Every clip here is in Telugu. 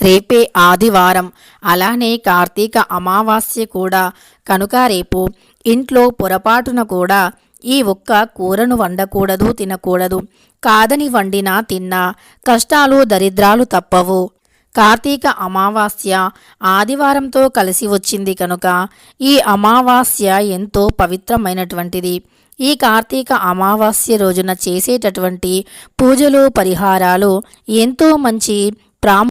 రేపే ఆదివారం. అలానే కార్తీక అమావాస్య కూడా. కనుక రేపు ఇంట్లో పొరపాటున కూడా ఈ ఒక్క కూరను వండకూడదు తినకూడదు. కాదని వండినా తిన్నా కష్టాలు దరిద్రాలు తప్పవు. కార్తీక అమావాస్య ఆదివారంతో కలిసి వచ్చింది కనుక ఈ అమావాస్య ఎంతో పవిత్రమైనటువంటిది. ఈ కార్తీక అమావాస్య రోజున చేసేటటువంటి పూజలు పరిహారాలు ఎంతో మంచి ప్రాము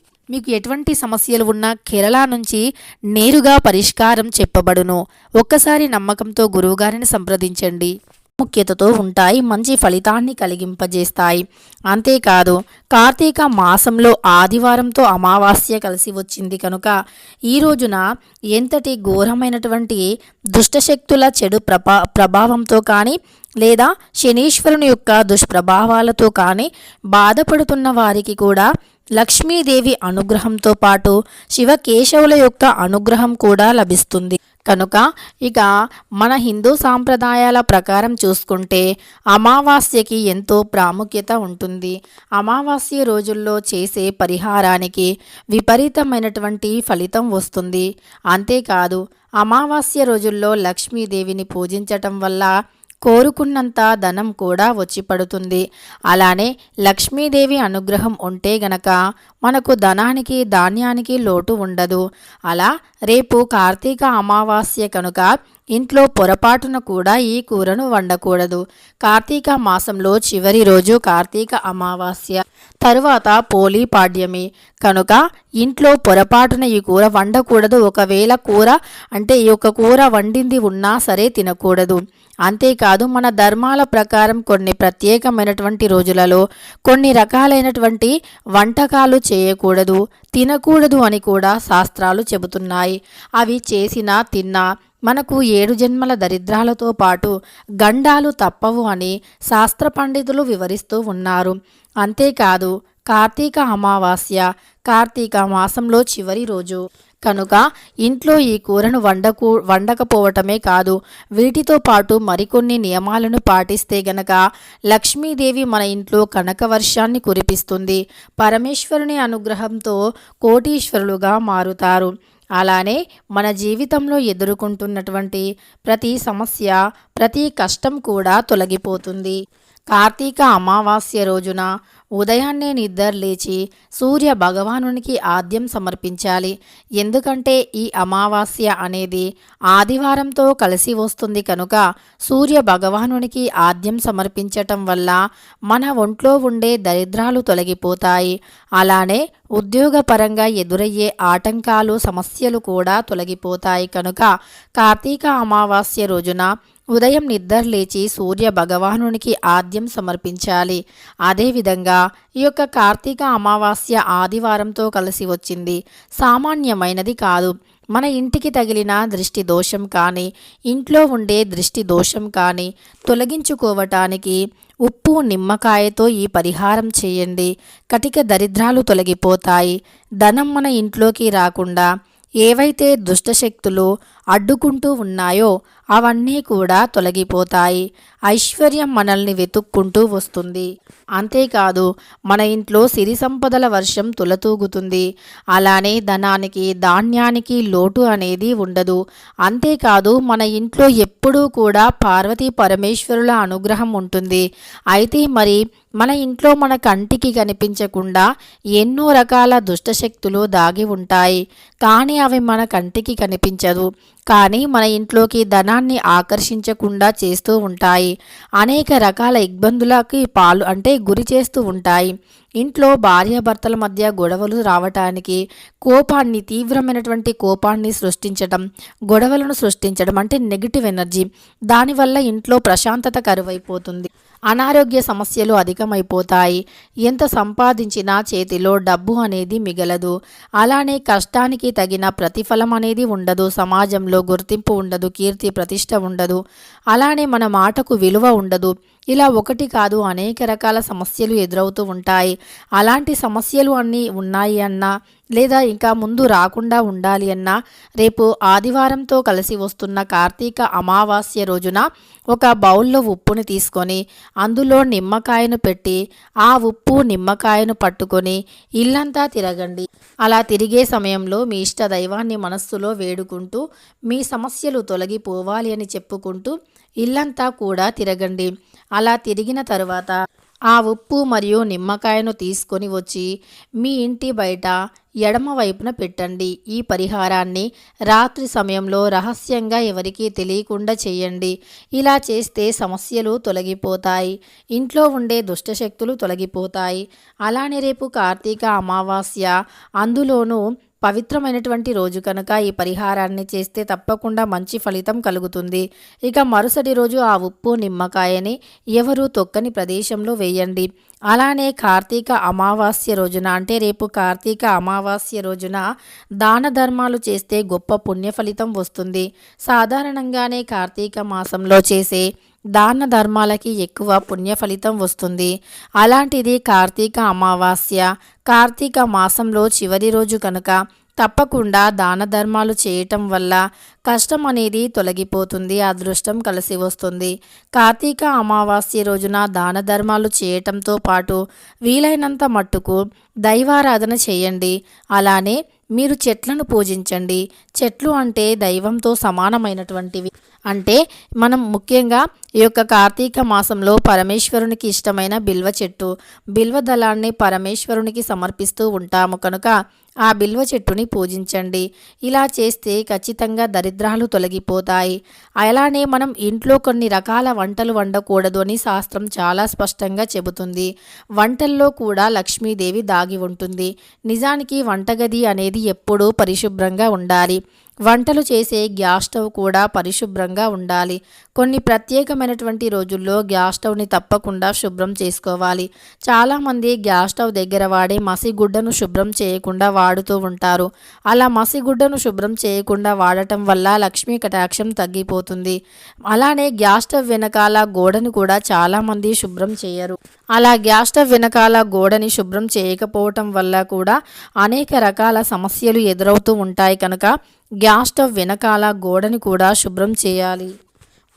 మీకు ఎటువంటి సమస్యలు ఉన్నా కేరళ నుంచి నేరుగా పరిష్కారం చెప్పబడును. ఒక్కసారి నమ్మకంతో గురువుగారిని సంప్రదించండి. ముఖ్యతతో ఉంటాయి మంచి ఫలితాన్ని కలిగింపజేస్తాయి. అంతేకాదు కార్తీక మాసంలో ఆదివారంతో అమావాస్య కలిసి వచ్చింది కనుక ఈ రోజున ఎంతటి ఘోరమైనటువంటి దుష్టశక్తుల చెడు ప్రభా ప్రభావంతో కానీ లేదా శనీశ్వరుని యొక్క దుష్ప్రభావాలతో కానీ బాధపడుతున్న వారికి కూడా లక్ష్మీదేవి అనుగ్రహంతో పాటు శివకేశవుల యొక్క అనుగ్రహం కూడా లభిస్తుంది. కనుక ఇక మన హిందూ సాంప్రదాయాల ప్రకారం చూసుకుంటే అమావాస్యకి ఎంతో ప్రాముఖ్యత ఉంటుంది. అమావాస్య రోజుల్లో చేసే పరిహారానికి విపరీతమైనటువంటి ఫలితం వస్తుంది. అంతేకాదు అమావాస్య రోజుల్లో లక్ష్మీదేవిని పూజించటం వల్ల కోరుకున్నంత ధనం కూడా వచ్చి పడుతుంది. అలానే లక్ష్మీదేవి అనుగ్రహం ఉంటే గనక మనకు ధనానికి ధాన్యానికి లోటు ఉండదు. అలా రేపు కార్తీక అమావాస్య కనుక ఇంట్లో పొరపాటున కూడా ఈ కూరను వండకూడదు. కార్తీక మాసంలో చివరి రోజు కార్తీక అమావాస్య తరువాత పోలీ పాడ్యమి. కనుక ఇంట్లో పొరపాటున ఈ కూర వండకూడదు. ఒకవేళ కూర అంటే ఈ యొక్క కూర వండింది ఉన్నా సరే తినకూడదు. అంతేకాదు మన ధర్మాల ప్రకారం కొన్ని ప్రత్యేకమైనటువంటి రోజులలో కొన్ని రకాలైనటువంటి వంటకాలు చేయకూడదు. తినకూడదు అని కూడా శాస్త్రాలు చెబుతున్నాయి. అవి చేసినా తిన్నా మనకు ఏడు జన్మల దరిద్రాలతో పాటు గండాలు తప్పవు అని శాస్త్ర పండితులు వివరిస్తూ ఉన్నారు. అంతేకాదు కార్తీక అమావాస్య కార్తీక మాసంలో చివరి రోజు. కనుక ఇంట్లో ఈ కూరను వండకు వండకపోవటమే కాదు వీటితో పాటు మరికొన్ని నియమాలను పాటిస్తే గనక లక్ష్మీదేవి మన ఇంట్లో కనక వర్షాన్ని కురిపిస్తుంది. పరమేశ్వరుని అనుగ్రహంతో కోటీశ్వరులుగా మారుతారు. అలానే మన జీవితంలో ఎదుర్కొంటున్నటువంటి ప్రతి సమస్య ప్రతి కష్టం కూడా తొలగిపోతుంది. కార్తీక అమావాస్య రోజున ఉదయాన్నే నిద్ర లేచి సూర్య భగవానునికి ఆద్యం సమర్పించాలి. ఎందుకంటే ఈ అమావాస్య అనేది ఆదివారంతో కలిసి వస్తుంది కనుక సూర్య భగవానునికి ఆద్యం సమర్పించటం వల్ల మన ఒంట్లో ఉండే దరిద్రాలు తొలగిపోతాయి. అలానే ఉద్యోగపరంగా ఎదురయ్యే ఆటంకాలు సమస్యలు కూడా తొలగిపోతాయి కనుక కార్తీక అమావాస్య రోజున ఉదయం నిద్ర లేచి సూర్య భగవానునికి ఆద్యం సమర్పించాలి. అదేవిధంగా ఈ యొక్క కార్తీక అమావాస్య ఆదివారంతో కలిసి వచ్చింది. సామాన్యమైనది కాదు. మన ఇంటికి తగిలిన దృష్టి దోషం కానీ ఇంట్లో ఉండే దృష్టి దోషం కానీ తొలగించుకోవటానికి ఉప్పు నిమ్మకాయతో ఈ పరిహారం చేయండి. కటిక దరిద్రాలు తొలగిపోతాయి. ధనం మన ఇంట్లోకి రాకుండా ఏవైతే దుష్టశక్తులు అడ్డుకుంటూ ఉన్నాయో అవన్నీ కూడా తొలగిపోతాయి. ఐశ్వర్యం మనల్ని వెతుక్కుంటూ వస్తుంది. అంతేకాదు మన ఇంట్లో సిరి సంపదల వర్షం తులతూగుతుంది. అలానే ధనానికి ధాన్యానికి లోటు అనేది ఉండదు. అంతేకాదు మన ఇంట్లో ఎప్పుడూ కూడా పార్వతీ పరమేశ్వరుల అనుగ్రహం ఉంటుంది. అయితే మరి మన ఇంట్లో మన కంటికి కనిపించకుండా ఎన్నో రకాల దుష్టశక్తులు దాగి ఉంటాయి. కానీ అవి మన కంటికి కనిపించదు. కానీ మన ఇంట్లోకి ధనాన్ని ఆకర్షించకుండా చేస్తూ ఉంటాయి. అనేక రకాల ఇబ్బందులకి పాలు అంటే గురి చేస్తూ ఉంటాయి. ఇంట్లో భార్యాభర్తల మధ్య గొడవలు రావటానికి కోపాన్ని తీవ్రమైనటువంటి కోపాన్ని సృష్టించడం గొడవలను సృష్టించడం అంటే నెగిటివ్ ఎనర్జీ దానివల్ల ఇంట్లో ప్రశాంతత కరువైపోతుంది. అనారోగ్య సమస్యలు అధికమైపోతాయి. ఎంత సంపాదించినా చేతిలో డబ్బు అనేది మిగలదు. అలానే కష్టానికి తగిన ప్రతిఫలం అనేది ఉండదు. సమాజంలో గుర్తింపు ఉండదు. కీర్తి ప్రతిష్ట ఉండదు. అలానే మన మాటకు విలువ ఉండదు. ఇలా ఒకటి కాదు అనేక రకాల సమస్యలు ఎదురవుతూ ఉంటాయి. అలాంటి సమస్యలు అన్నీ ఉన్నాయి అన్నా లేదా ఇంకా ముందు రాకుండా ఉండాలి అన్నా రేపు ఆదివారంతో కలిసి వస్తున్న కార్తీక అమావాస్య రోజున ఒక బౌల్లో ఉప్పుని తీసుకొని అందులో నిమ్మకాయను పెట్టి ఆ ఉప్పు నిమ్మకాయను పట్టుకొని ఇల్లంతా తిరగండి. అలా తిరిగే సమయంలో మీ ఇష్ట దైవాన్ని మనస్సులో వేడుకుంటూ మీ సమస్యలు తొలగిపోవాలి అని చెప్పుకుంటూ ఇల్లంతా కూడా తిరగండి. అలా తిరిగిన తరువాత ఆ ఉప్పు మరియు నిమ్మకాయను తీసుకొని వచ్చి మీ ఇంటి బయట ఎడమ వైపున పెట్టండి. ఈ పరిహారాన్ని రాత్రి సమయంలో రహస్యంగా ఎవరికీ తెలియకుండా చేయండి. ఇలా చేస్తే సమస్యలు తొలగిపోతాయి. ఇంట్లో ఉండే దుష్టశక్తులు తొలగిపోతాయి. అలానే రేపు కార్తీక అమావాస్య అందులోనూ పవిత్రమైనటువంటి రోజు కనుక ఈ పరిహారాన్ని చేస్తే తప్పకుండా మంచి ఫలితం కలుగుతుంది. ఇక మరుసటి రోజు ఆ ఉప్పు నిమ్మకాయని ఎవరు తొక్కని ప్రదేశంలో వేయండి. అలానే కార్తీక అమావాస్య రోజున అంటే రేపు కార్తీక అమావాస్య రోజున దాన ధర్మాలు చేస్తే గొప్ప పుణ్య ఫలితం వస్తుంది. సాధారణంగానే కార్తీక మాసంలో చేసే దాన ధర్మాలకి ఎక్కువ పుణ్య ఫలితం వస్తుంది. అలాంటిది కార్తీక అమావాస్య కార్తీక మాసంలో చివరి రోజు కనుక తప్పకుండా దాన ధర్మాలు చేయటం వల్ల కష్టం అనేది తొలగిపోతుంది అదృష్టం కలిసి వస్తుంది. కార్తీక అమావాస్య రోజున దాన ధర్మాలు చేయటంతో పాటు వీలైనంత మట్టుకు దైవారాధన చేయండి. అలానే మీరు చెట్లను పూజించండి. చెట్లు అంటే దైవంతో సమానమైనటువంటివి. అంటే మనం ముఖ్యంగా ఈ యొక్క కార్తీక మాసంలో పరమేశ్వరునికి ఇష్టమైన బిల్వ చెట్టు. బిల్వ దళాన్ని పరమేశ్వరునికి సమర్పిస్తూ ఉంటాము. కనుక ఆ బిల్వ చెట్టుని పూజించండి. ఇలా చేస్తే ఖచ్చితంగా దరిద్రాలు తొలగిపోతాయి. అలానే మనం ఇంట్లో కొన్ని రకాల వంటలు వండకూడదు అని శాస్త్రం చాలా స్పష్టంగా చెబుతుంది. వంటల్లో కూడా లక్ష్మీదేవి దాగి ఉంటుంది. నిజానికి వంటగది అనేది ఎప్పుడూ పరిశుభ్రంగా ఉండాలి. వంటలు చేసే గ్యాస్ స్టవ్ కూడా పరిశుభ్రంగా ఉండాలి. కొన్ని ప్రత్యేకమైనటువంటి రోజుల్లో గ్యాస్ స్టవ్ని తప్పకుండా శుభ్రం చేసుకోవాలి. చాలామంది గ్యాస్ స్టవ్ దగ్గర వాడే మసిగుడ్డను శుభ్రం చేయకుండా వాడుతూ ఉంటారు. అలా మసిగుడ్డను శుభ్రం చేయకుండా వాడటం వల్ల లక్ష్మీ కటాక్షం తగ్గిపోతుంది. అలానే గ్యాస్ స్టవ్ వెనకాల గోడను కూడా చాలామంది శుభ్రం చేయరు. అలా గ్యాస్ స్టవ్ వెనకాల గోడని శుభ్రం చేయకపోవటం వల్ల కూడా అనేక రకాల సమస్యలు ఎదురవుతూ ఉంటాయి. కనుక గ్యాస్ స్టవ్ వెనకాల గోడని కూడా శుభ్రం చేయాలి.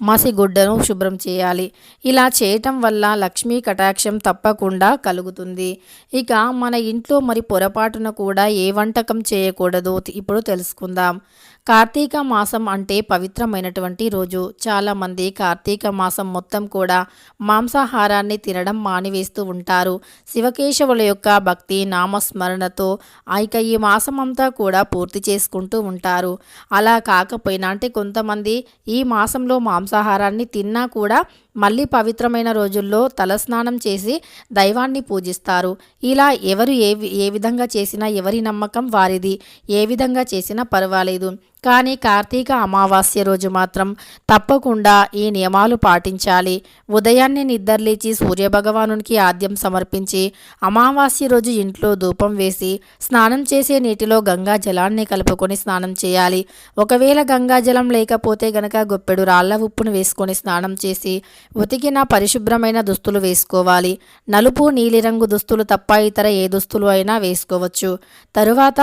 మసిగుడ్డను శుభ్రం చేయాలి. ఇలా చేయటం వల్ల లక్ష్మీ కటాక్షం తప్పకుండా కలుగుతుంది. ఇక మన ఇంట్లో మరి పొరపాటున కూడా ఏ వంటకం చేయకూడదు. ఇప్పుడు తెలుసుకుందాం. కార్తీక మాసం అంటే పవిత్రమైనటువంటి రోజు. చాలామంది కార్తీక మాసం మొత్తం కూడా మాంసాహారాన్ని తినడం మానివేస్తూ ఉంటారు. శివకేశవుల యొక్క భక్తి నామస్మరణతో ఇక ఈ మాసం అంతా కూడా పూర్తి చేసుకుంటూ ఉంటారు. అలా కాకపోయినా అంటే కొంతమంది ఈ మాసంలో మాంసాహారాన్ని తిన్నా కూడా మళ్ళీ పవిత్రమైన రోజుల్లో తలస్నానం చేసి దైవాన్ని పూజిస్తారు. ఇలా ఎవరు ఏ ఏ విధంగా చేసినా ఎవరి నమ్మకం వారిది. ఏ విధంగా చేసినా పర్వాలేదు. కానీ కార్తీక అమావాస్య రోజు మాత్రం తప్పకుండా ఈ నియమాలు పాటించాలి. ఉదయాన్నే నిద్రలేచి సూర్యభగవానునికి ఆద్యం సమర్పించి అమావాస్య రోజు ఇంట్లో ధూపం వేసి స్నానం చేసే నీటిలో గంగా జలాన్ని కలుపుకొని స్నానం చేయాలి. ఒకవేళ గంగా జలం లేకపోతే గనక గొప్పెడు రాళ్ళ ఉప్పును వేసుకొని స్నానం చేసి ఉతికిన పరిశుభ్రమైన దుస్తులు వేసుకోవాలి. నలుపు నీలిరంగు దుస్తులు తప్ప ఇతర ఏ దుస్తులు అయినా వేసుకోవచ్చు. తరువాత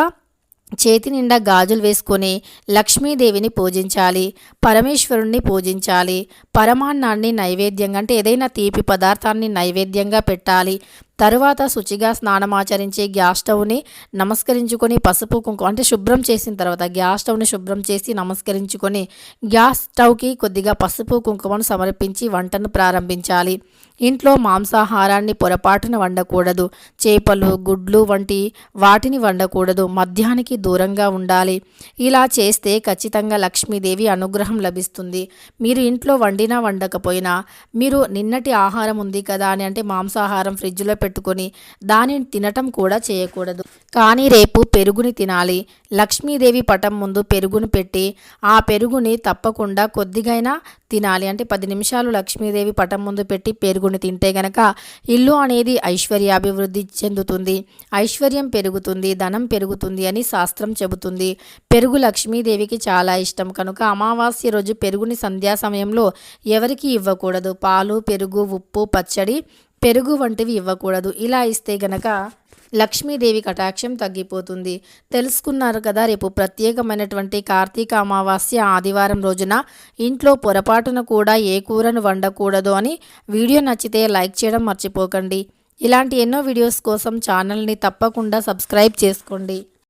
చేతి నిండా గాజులు వేసుకొని లక్ష్మీదేవిని పూజించాలి పరమేశ్వరుణ్ణి పూజించాలి పరమాన్నాన్ని నైవేద్యంగా అంటే ఏదైనా తీపి పదార్థాన్ని నైవేద్యంగా పెట్టాలి. తరువాత శుచిగా స్నానమాచరించి గ్యాస్ స్టవ్ని నమస్కరించుకొని పసుపు కుంకుమ అంటే శుభ్రం చేసిన తర్వాత గ్యాస్ స్టవ్ని శుభ్రం చేసి నమస్కరించుకొని గ్యాస్ స్టవ్కి కొద్దిగా పసుపు కుంకుమను సమర్పించి వంటను ప్రారంభించాలి. ఇంట్లో మాంసాహారాన్ని పొరపాటున వండకూడదు. చేపలు గుడ్లు వంటి వాటిని వండకూడదు. మద్యానికి దూరంగా ఉండాలి. ఇలా చేస్తే ఖచ్చితంగా లక్ష్మీదేవి అనుగ్రహం లభిస్తుంది. మీరు ఇంట్లో వండినా వండకపోయినా మీరు నిన్నటి ఆహారం ఉంది కదా అని అంటే మాంసాహారం ఫ్రిడ్జ్లో పెట్టుకొని దానిని తినటం కూడా చేయకూడదు. కానీ రేపు పెరుగుని తినాలి. లక్ష్మీదేవి పటం ముందు పెరుగును పెట్టి ఆ పెరుగుని తప్పకుండా కొద్దిగైనా తినాలి. అంటే పది నిమిషాలు లక్ష్మీదేవి పటం ముందు పెట్టి పెరుగుని తింటే గనక ఇల్లు అనేది ఐశ్వర్యాభివృద్ధి చెందుతుంది. ఐశ్వర్యం పెరుగుతుంది ధనం పెరుగుతుంది అని శాస్త్రం చెబుతుంది. పెరుగు లక్ష్మీదేవికి చాలా ఇష్టం. కనుక అమావాస్య రోజు పెరుగుని సంధ్యా సమయంలో ఎవరికి ఇవ్వకూడదు. పాలు పెరుగు ఉప్పు పచ్చడి పెరుగు వంటివి ఇవ్వకూడదు. ఇలా ఇస్తే గనక లక్ష్మీదేవి కటాక్షం తగ్గిపోతుంది. తెలుసుకున్నారు కదా రేపు ప్రత్యేకమైనటువంటి కార్తీక అమావాస్య ఆదివారం రోజున ఇంట్లో పొరపాటున కూడా ఏ కూరను వండకూడదు అని వీడియో నచ్చితే లైక్ చేయడం మర్చిపోకండి. ఇలాంటి ఎన్నో వీడియోస్ కోసం ఛానల్ని తప్పకుండా సబ్స్క్రైబ్ చేసుకోండి.